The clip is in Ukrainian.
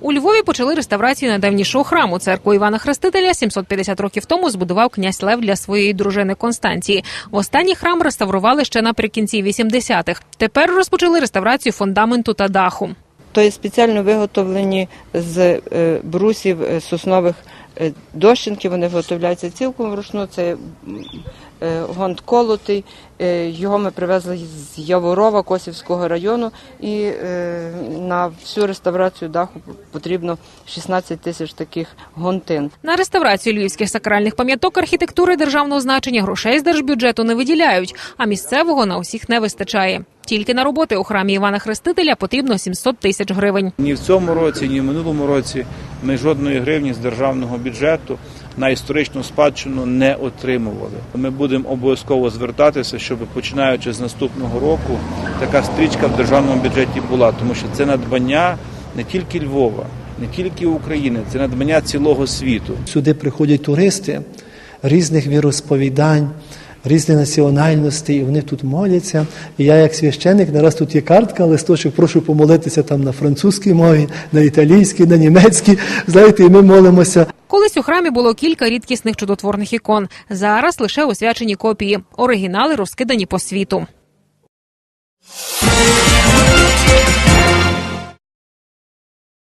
У Львові почали реставрацію найдавнішого храму. Церкву Івана Хрестителя 750 років тому збудував князь Лев для своєї дружини Констанції. Востанній храм реставрували ще наприкінці 80-х. Тепер розпочали реставрацію фундаменту та даху. То є спеціально виготовлені з е, брусів е, соснових дощинки. Вони виготовляються цілком вручну. Це е, гонт колотий. Е, Його ми привезли з Яворова Косівського району, і е, на всю реставрацію даху потрібно 16 тисяч таких гонтин. На реставрацію львівських сакральних пам'яток архітектури державного значення грошей з держбюджету не виділяють, а місцевого на усіх не вистачає. Тільки на роботи у храмі Івана Хрестителя потрібно 700 тисяч гривень. Ні в цьому році, ні в минулому році ми жодної гривні з державного бюджету на історичну спадщину не отримували. Ми будемо обов'язково звертатися, щоб починаючи з наступного року така стрічка в державному бюджеті була, тому що це надбання не тільки Львова, не тільки України, це надбання цілого світу. Сюди приходять туристи різних віросповідань, різних національностей, і вони тут моляться. І я, як священник, нараз тут є картка, листочок, прошу помолитися там на французькій мові, на італійській, на німецькій. Знаєте, і ми молимося. Колись у храмі було кілька рідкісних чудотворних ікон. Зараз лише освячені копії. Оригінали розкидані по світу.